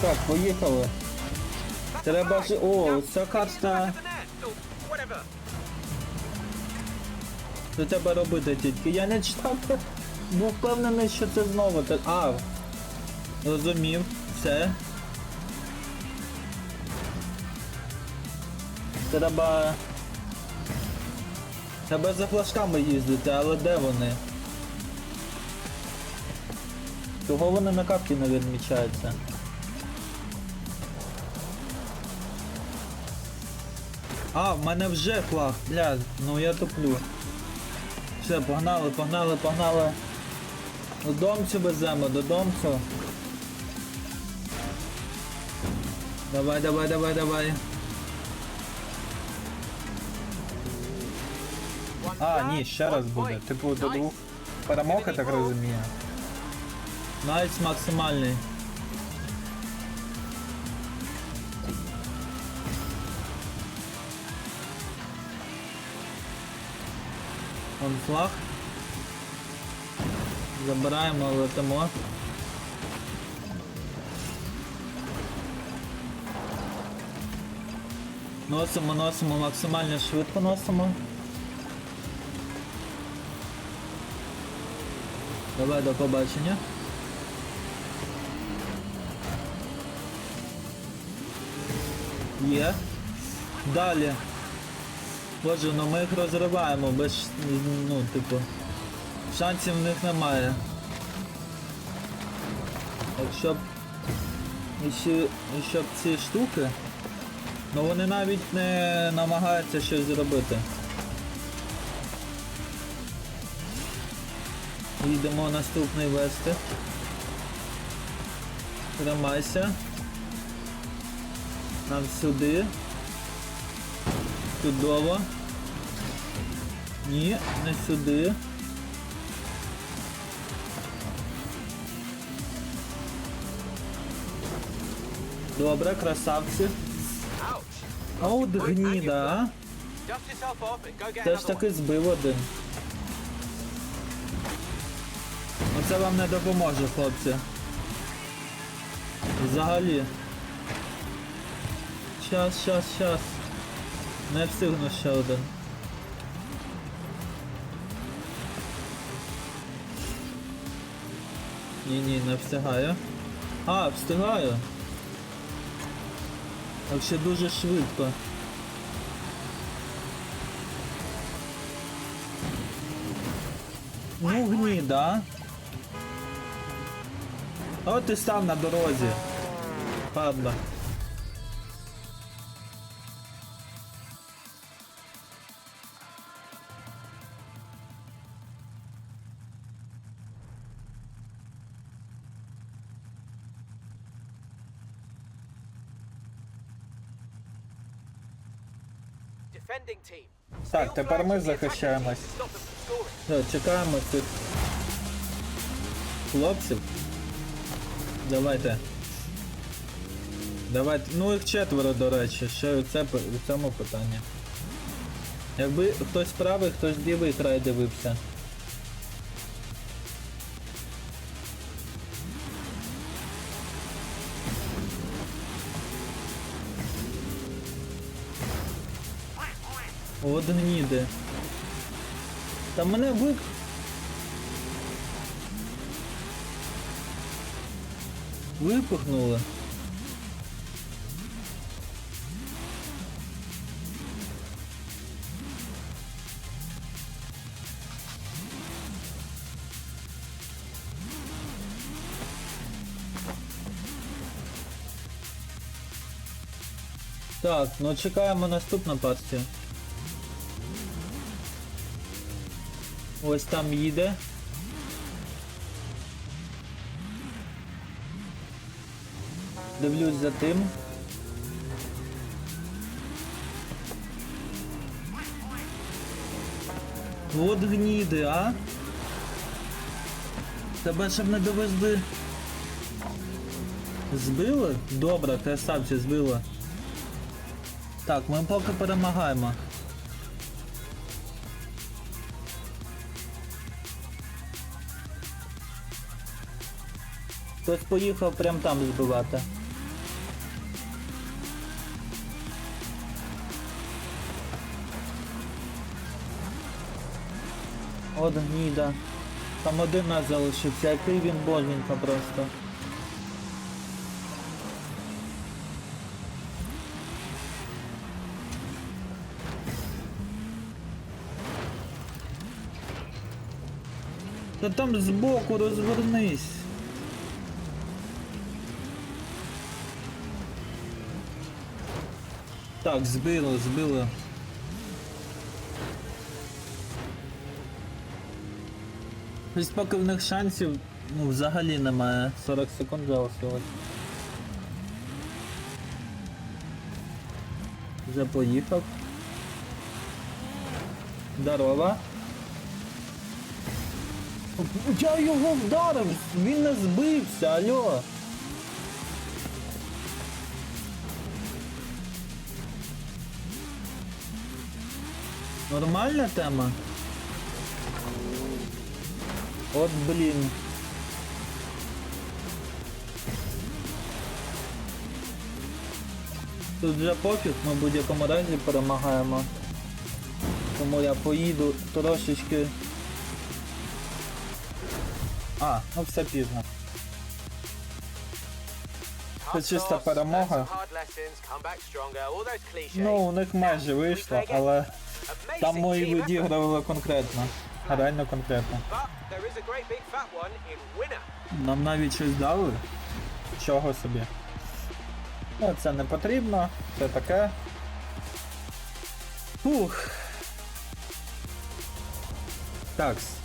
Так, поїхали. Треба right. ж. О, ця карта. Що треба робити тільки? Я не читав, був впевнений, що це знову. А, розумів, все. Треба. Треба за флажками їздити, але де вони? Чого вони на капці не відмічаються? А, в мене вже флаг, бля, ну я туплю. Все, погнали, погнали, погнали. Додомцю веземо, додомцю. Давай, давай, давай, давай. А, ні, ще раз буде. Типу до двох перемог, я так розумію. Найс максимальний. Он флаг. Забираємо, летимо. Носимо, носимо, максимально швидко носимо. Давай до побачення. Є. Далі. Боже, ну ми їх розриваємо без, ну, типу, шансів в них немає. Якщо б іще, іще б ці штуки, ну вони навіть не намагаються щось зробити. Їдемо наступний вести. Тримайся. Нам сюди. Чудово. Ні, не сюди. Добре, красавці. А от гніда, Теж another таки збив один. Оце вам не допоможе, хлопці. Взагалі. Щас, щас, щас. Не встигну ще один. Ні, ні, не встигаю. А, встигаю. Так ще дуже швидко. Ну гніда. От ти став на дорозі. Падла. Так, тепер ми захищаємось. Все, чекаємо цих хлопців. Давайте. Давайте. Ну їх четверо, до речі, ще у, це, у цьому питання. Якби хтось правий, хтось лівий край дивився. От гніди. Та мене вип... Випихнули. Так, ну чекаємо наступну партію. Ось там їде. Дивлюсь за тим. От гніди, а? Тебе щоб не довезли. Збили? Добре, красавці збили. Так, ми поки перемагаємо. Хтось поїхав прям там збивати. От гніда. Там один нас залишився, який він боженька просто. Та там збоку розвернись. Так, збило, збило. Ось поки в них шансів ну, взагалі немає. 40 секунд залишилось. Вже поїхав. Здорово. Я його вдарив, він не збився, алло. Нормальна тема? От блін. Тут вже пофіг, ми в будь-якому разі перемагаємо. Тому я поїду трошечки. А, ну все пізно. Це чиста перемога. Ну, у них майже вийшло, але там ми відігрували конкретно. Реально конкретно. Нам навіть щось дали. Чого собі. Ну, це не потрібно, це таке. Фух. Такс.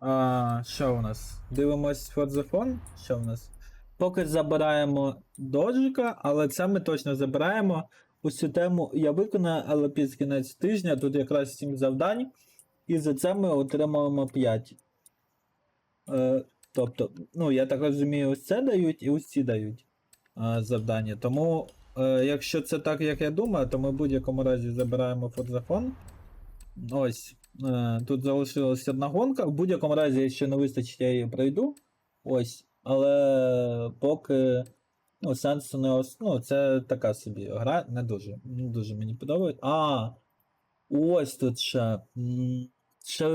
А, що у нас? Дивимось for the phone? Що у нас? Поки забираємо доджика, але це ми точно забираємо. Усю тему я виконаю, але під кінець тижня тут якраз 7 завдань. І за це ми отримаємо 5. Е, тобто, ну, я так розумію, ось це дають і ось ці дають е, завдання. Тому, е, якщо це так, як я думаю, то ми в будь-якому разі забираємо фотофон. Ось. Е, тут залишилась одна гонка. В будь-якому разі, якщо не вистачить, я її пройду. Ось. Але поки. Ну, сенсу не ос... Ну, це така собі гра, не дуже. Не дуже мені подобається. А! Ось тут ще. Ще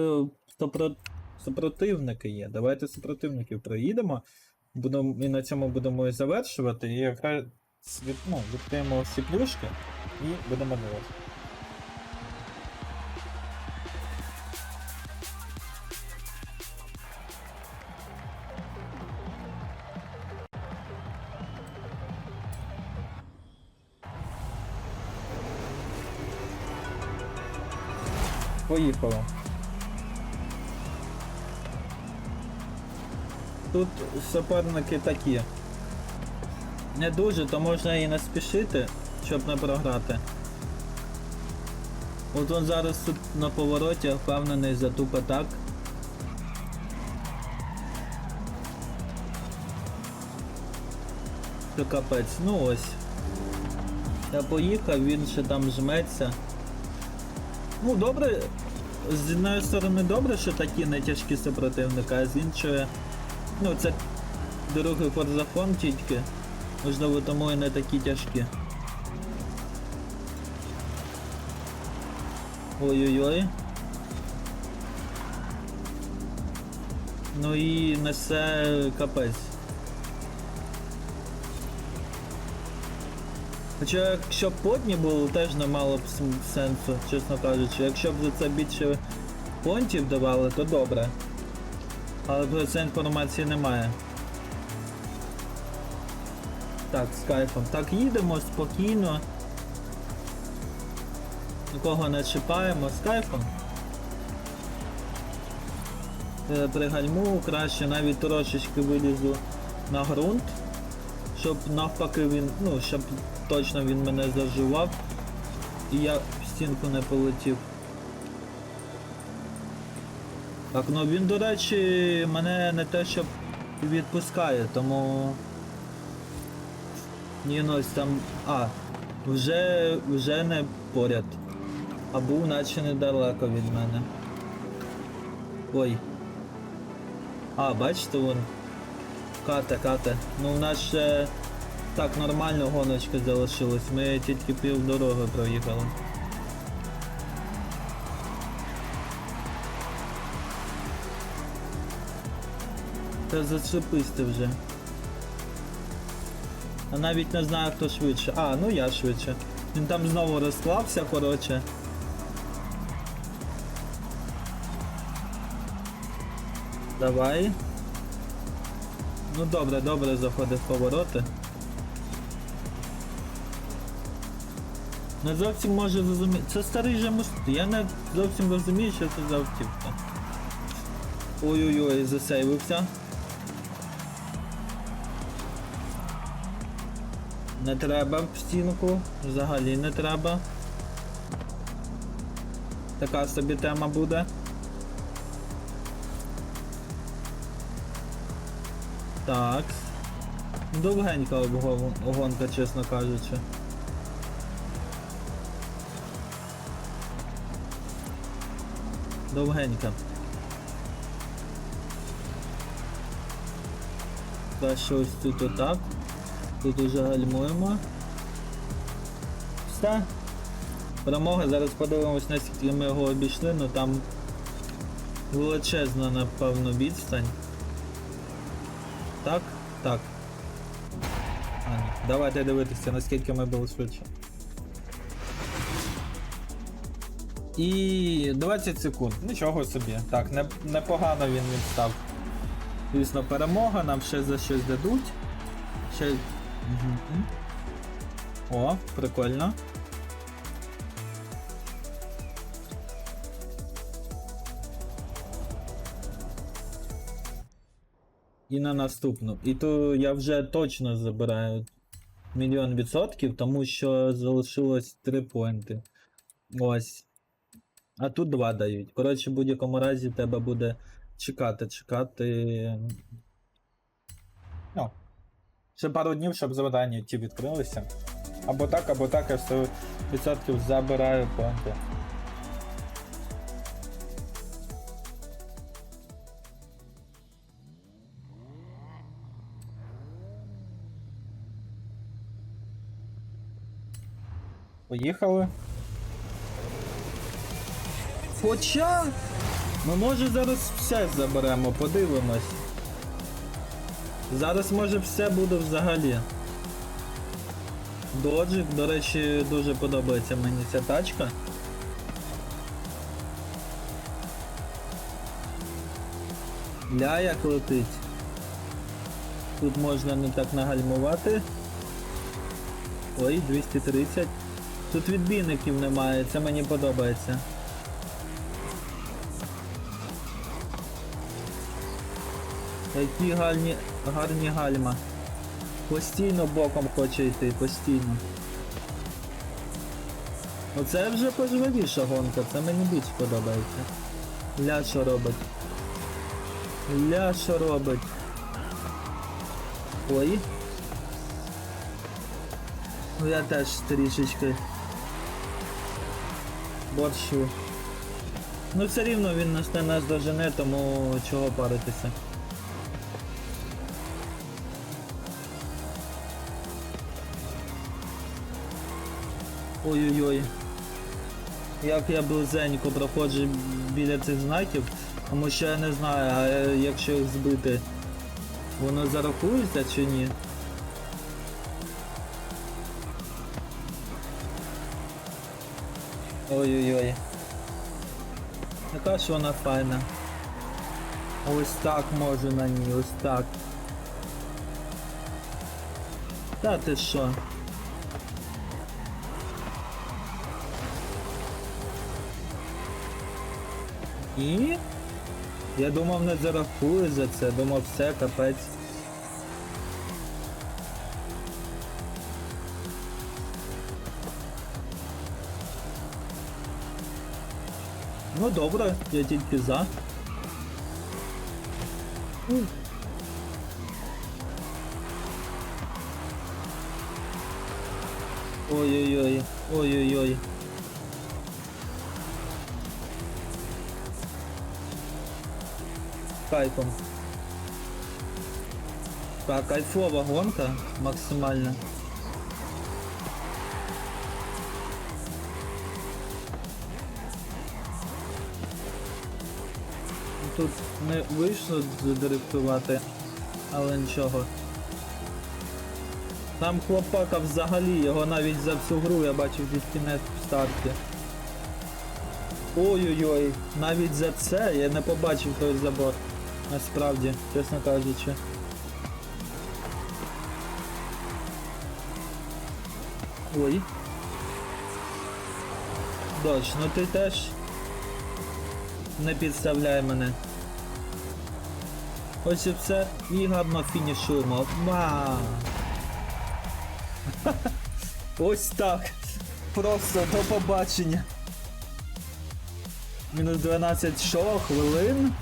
супро- супротивники є. Давайте супротивників проїдемо. Будемо, і на цьому будемо і завершувати. І якраз ну, відкриємо всі плюшки і будемо дивитися. Поїхали. Тут суперники такі. Не дуже, то можна і не спішити, щоб не програти. От он зараз тут на повороті впевнений затупа так. Що капець, ну ось. Я поїхав, він ще там жметься. Ну, добре, з однієї сторони добре, що такі не тяжкі супротивники, а з іншої. Ну, це другий форзафон тільки. Можливо, тому і не такі тяжкі. Ой-ой-ой. Ну і несе капець. Хоча якщо б потні було, теж не мало б сенсу, чесно кажучи. Якщо б за це більше понтів давали, то добре. Але про це інформації немає. Так, з кайфом. Так, їдемо спокійно. Нікого не чіпаємо з кайфом. Е, Пригальму, краще навіть трошечки вилізу на ґрунт, щоб навпаки він, ну, щоб точно він мене заживав і я в стінку не полетів. Так, ну він, до речі, мене не те, щоб відпускає, тому. Ні, ну ось там. А, вже, вже не поряд. А був наче недалеко від мене. Ой. А, бачите, вон. Кате, кате. Ну в нас ще так нормально гоночка залишилась. Ми тільки пів дороги проїхали. Та зачепись ти вже. А навіть не знаю хто швидше. А, ну я швидше. Він там знову розклався, коротше. Давай. Ну добре, добре заходить в повороти. Не зовсім може зрозуміти. Це старий же муст. Я не зовсім розумію, що це за автівка. Ой-ой-ой, засейвився. Не треба в стінку, взагалі не треба. Така собі тема буде. Так. Довгенька обгон- гонка, чесно кажучи. Довгенька. Та щось тут отак. Тут уже гальмуємо. Все. Перемога, зараз подивимось, наскільки ми його обійшли, ну там величезна, напевно, відстань. Так. А, ні. Давайте дивитися, наскільки ми були швидше. І 20 секунд. Нічого собі. Так, не, непогано він відстав. Звісно, перемога, нам ще за щось дадуть. Ще. Угу. О, прикольно. І на наступну. І то я вже точно забираю мільйон відсотків, тому що залишилось 3 поінти. Ось. А тут 2 дають. Коротше, в будь-якому разі тебе буде чекати, чекати. Ну. Ще пару днів, щоб завдання ті відкрилися. Або так, або так, я 100% забираю поінти. Поїхали. Хоча. Ми може зараз все заберемо, подивимось. Зараз може все буде взагалі. Доджик, до речі, дуже подобається мені ця тачка. Ля як летить. Тут можна не так нагальмувати. Ой, 230. Тут відбійників немає, це мені подобається. Які гарні, гарні гальма. Постійно боком хоче йти, постійно. Оце вже пожвавіша гонка, це мені більш подобається. Ля що робить. Ля що робить. Ой. Ну я теж трішечки борщу. Ну все рівно він нас не нас дожене, тому чого паритися. Ой-ой-ой. Як я близенько проходжу біля цих знаків, тому що я не знаю, а якщо їх збити, воно зарахується чи ні? Ой-ой-ой. Яка ж вона файна. Ось так можу на ній, ось так. Та ти що? І? Я думав не зарахую за це, думав все, капець. Ну добре, я тільки за. Ой-ой-ой, ой-ой-ой. Кайфом. Так, кайфова гонка максимально. Тут не вийшло задрифтувати, але нічого. Там хлопака взагалі, його навіть за всю гру я бачив від кінець в старті. Ой-ой-ой, навіть за це я не побачив той забор. Насправді, чесно кажучи. Ой. Дощ, ну ти теж не підставляй мене. Ось і все і гарно фінішуємо. Ма. Ось так. Просто до побачення. Мінус 12 що? Хвилин?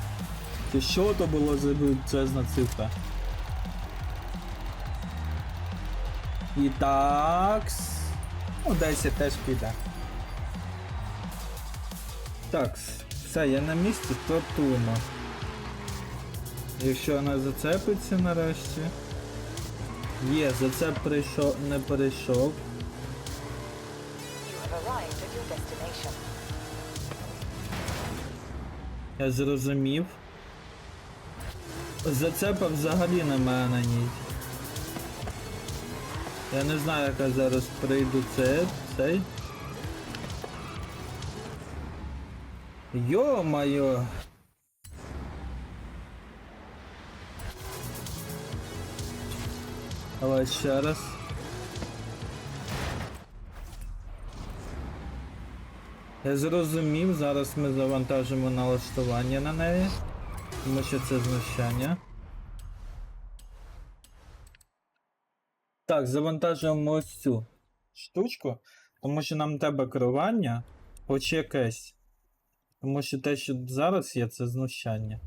Чи що то було за величезна цифра? І так. Ну, 10 теж піде. Так, все, я на місці, стартуємо. Якщо вона зацепиться нарешті. Є, зацеп прийшов, не перейшов. Я зрозумів. Зацепа взагалі немає на ній. Я не знаю, яка зараз прийду це, цей. Йо-моє! Давай ще раз. Я зрозумів, зараз ми завантажимо налаштування на неї, тому що це знущання. Так, завантажуємо ось цю штучку, тому що нам треба керування, хоч якесь. Тому що те, що зараз є, це знущання.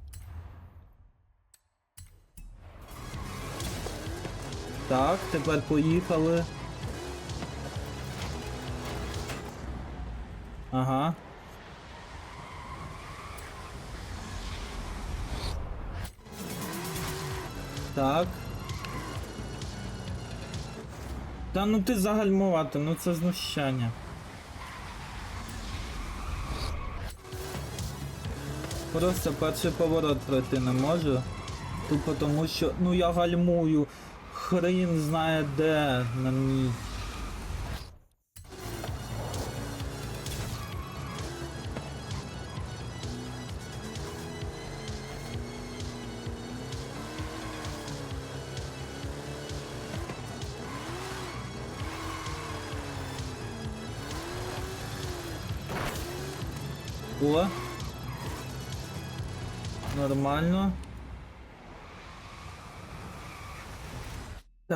Так, тепер поїхали. Ага. Так. Та ну ти загальмувати, ну це знущання. Просто перший поворот пройти не можу. Тупо тому що. Ну я гальмую. Хрін знає де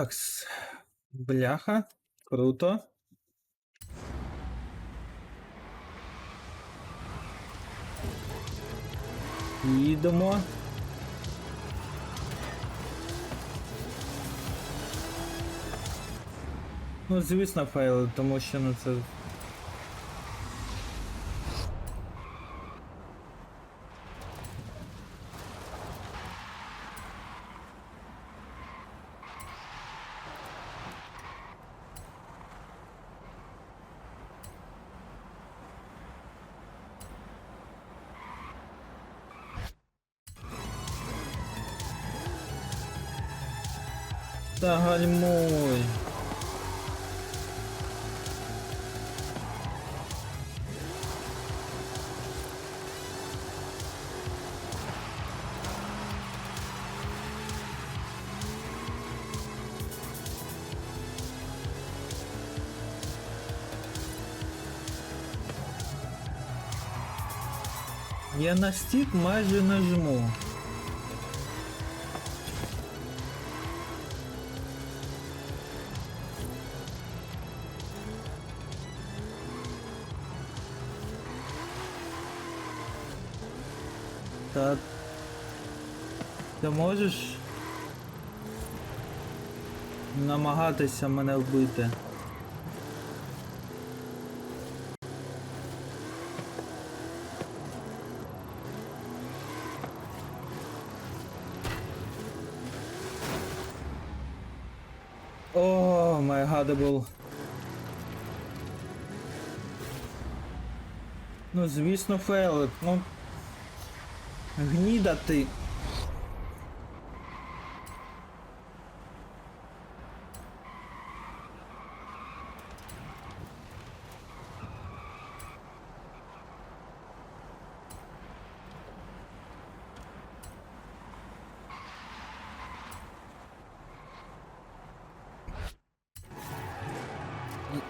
Так, бляха. Круто. Їдемо. Ну, звісно, файли, тому що ну це. Та гальмуй. Я на стік майже нажму. Так. Ти можеш намагатися мене вбити? О, май гадабл. Ну, звісно, фейлик, ну. Гніда ти.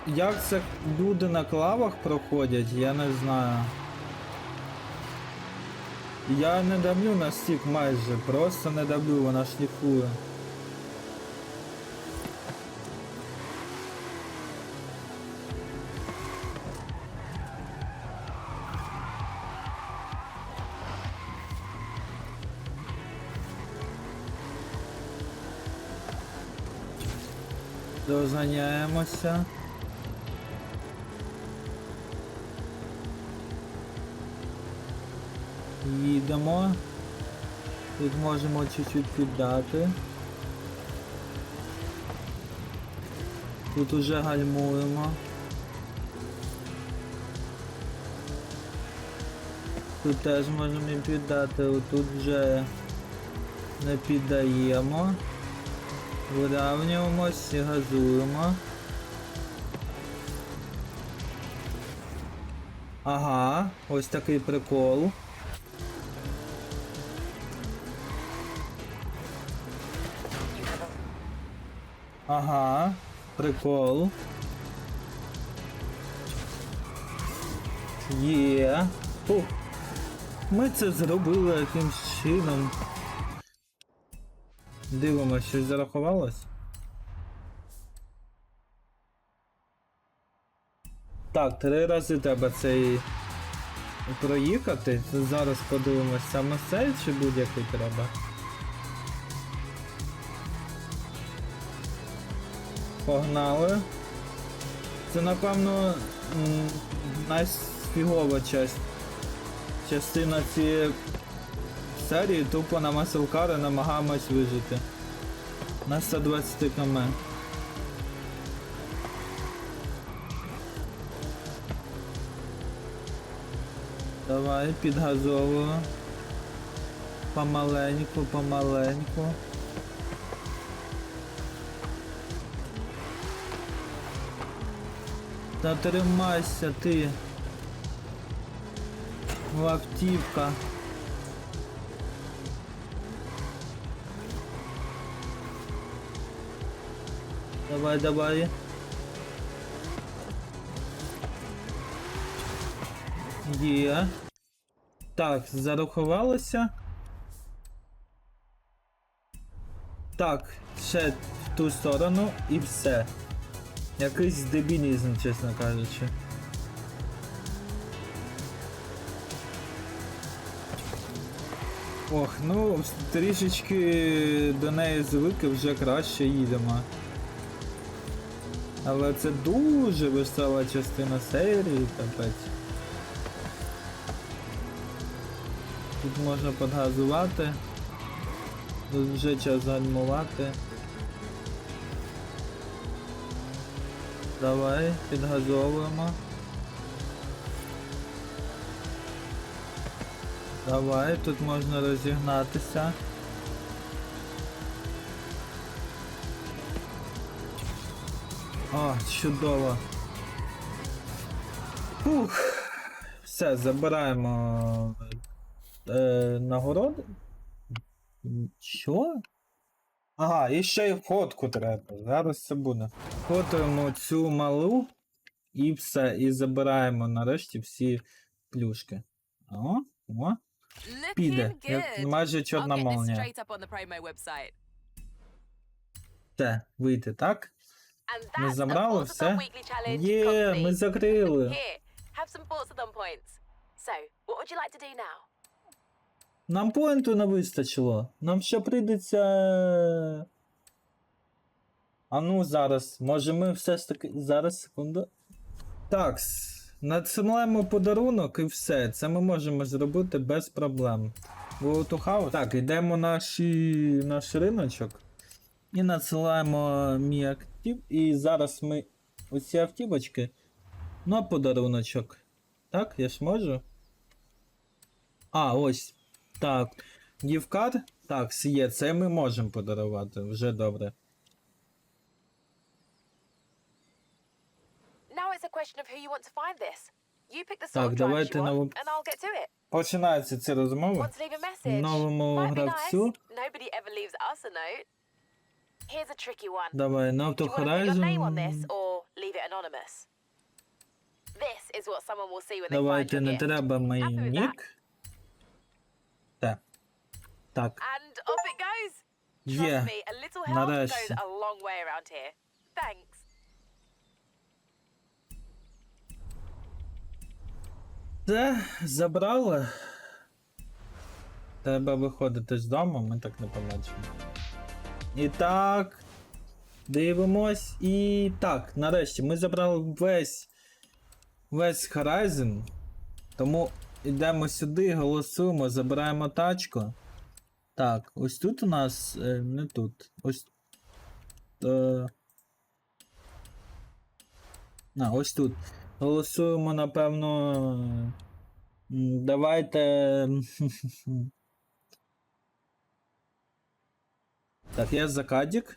Як це люди на клавах проходять, я не знаю. Я не давлю на стік майже, просто не давлю, вона шліфує. Дозганяємося. Їдемо. Тут можемо чуть-чуть піддати. Тут уже гальмуємо. Тут теж можемо і піддати, тут вже не піддаємо. Вирівнюємось і газуємо. Ага, ось такий прикол. Ага, прикол. Є. Фух. Ми це зробили якимсь чином. Дивимося, щось зарахувалось. Так, три рази треба цей проїхати. Зараз подивимось саме цей чи будь-який треба. Погнали. Це напевно найфігова часть. Частина цієї серії тупо на маселкари намагаємось вижити. На 120 км. Давай, підгазовуємо. Помаленьку, помаленьку. Та тримайся ти. Лавтівка. Давай, давай. Є. Так, зарахувалося. Так, ще в ту сторону і все. Якийсь дебілізм, чесно кажучи. Ох, ну трішечки до неї звики вже краще їдемо. Але це дуже весела частина серії, капець. Тут можна подгазувати. Тут вже час гальмувати. Давай, підгазовуємо. Давай, тут можна розігнатися. О, чудово. Фух. Все, забираємо е, нагороди. Що? Ага, і ще й фотку треба. Зараз це буде. Фотуємо цю малу і все. І забираємо нарешті всі плюшки. О, о. Піде. Як майже чорна молнія. Все, вийти, так? Ми забрали все. Є, ми закрили. Here, have some Forzathon points. So, what would you like to do now? Нам поінту не вистачило. Нам ще прийдеться. А ну зараз. Може ми все ж таки. Зараз секунду. Так. Надсилаємо подарунок і все. Це ми можемо зробити без проблем. House. Так, йдемо наші... наш риночок. І надсилаємо мій актив. І зараз ми оці автівочки на подаруночок. Так, я ж можу. А, ось. Так. Гівкар. Так, є, це ми можемо подарувати. Вже добре. Now it's a question of who you want to find this. You pick the Так, sort of drivers давайте you на want, and I'll get to it. Починаються ці розмови. Want to leave a message? Новому Might be nice. гравцю. Nobody ever leaves us a note. Here's a tricky one. Давай, Do Auto you want to put your name on this Horizon. or leave it anonymous? This is what someone will see when they find Давайте your не gift. треба мій нік. Так. And off it goes. Trust Є. me, a little help Нарешті. goes a long way around here. Thanks. Це забрали. Треба виходити з дому, ми так не побачимо. І так. Дивимось. І так, нарешті ми забрали весь весь Horizon. Тому йдемо сюди, голосуємо, забираємо тачку. Так, ось тут у нас. Е, не тут. Ось. Е, а, ось тут. Голосуємо, напевно. Давайте. Так, я за Кадік.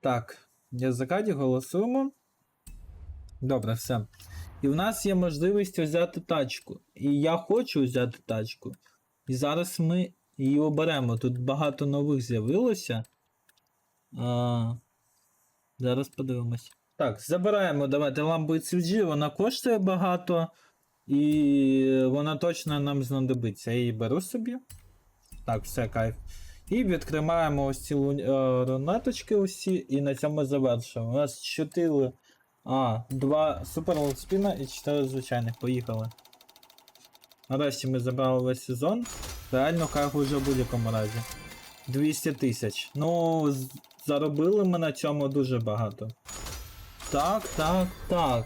Так, я за Кадік, голосуємо. Добре, все. І в нас є можливість взяти тачку. І я хочу взяти тачку. І зараз ми її оберемо. Тут багато нових з'явилося. А, зараз подивимось. Так, забираємо, давайте ламбу CG, вона коштує багато. І вона точно нам знадобиться. Я її беру собі. Так, все, кайф. І відкриваємо ось ці е, рунеточки усі, і на цьому завершуємо. У нас 4. А, 2 супер і 4 звичайних. Поїхали. Нарешті ми забрали весь сезон. Реально кайф уже в будь-якому разі. 200 тисяч. Ну, заробили ми на цьому дуже багато. Так, так, так.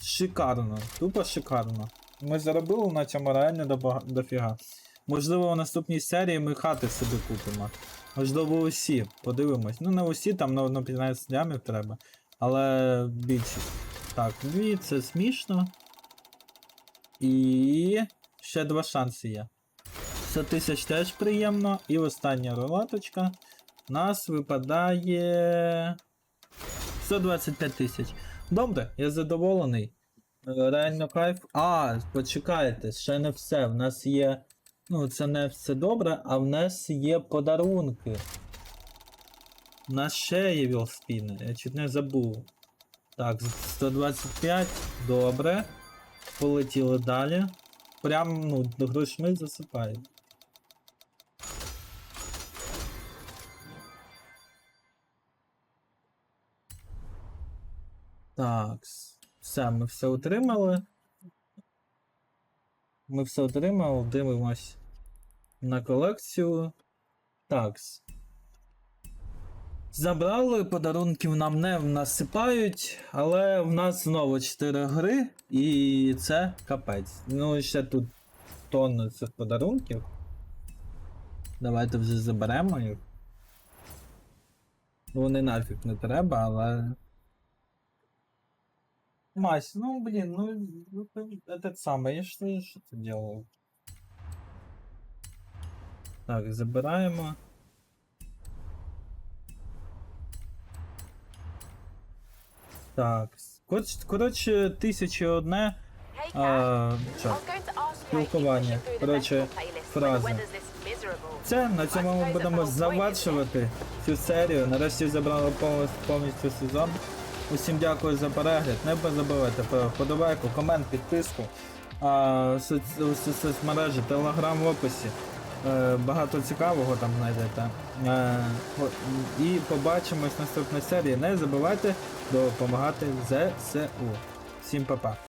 Шикарно. Тупо шикарно. Ми заробили на цьому реально дофіга. Можливо, в наступній серії ми хати собі купимо. Можливо, усі. Подивимось. Ну, не усі, там на, на 15 лямів треба. Але більшість. Так, дві, це смішно. І ще два шанси є. 100 тисяч теж приємно. І остання рулаточка. Нас випадає. 125 тисяч. Добре, я задоволений. Е, Реально кайф. А, почекайте, ще не все. В нас є. Ну, це не все добре, а в нас є подарунки. У нас ще є вілспіни, я чуть не забув. Так, 125, добре. Полетіли далі. Прям, ну, до грошми засипають. Так, все, ми все отримали. Ми все отримали, дивимось на колекцію. Такс. Забрали, подарунків нам не насипають, але в нас знову 4 гри, і це капець. Ну і ще тут тонна цих подарунків. Давайте вже заберемо їх. Вони нафіг не треба, але. Мась, ну блин, ну, ну этот самый, я что, что ты делал? Так, забираємо. Так. Коротше, тисячі одне. А, що? Спілкування. Коротше, miserable. Це на цьому ми будемо завершувати цю серію. Нарешті забрали повністю, сезон. Усім дякую за перегляд. Не забувайте про вподобайку, комент, підписку. А, соц- соц- соцмережі, телеграм в описі. Е, багато цікавого там знайдете. Е, і побачимось в наступній серії. Не забувайте допомагати ЗСУ. Всім па-па.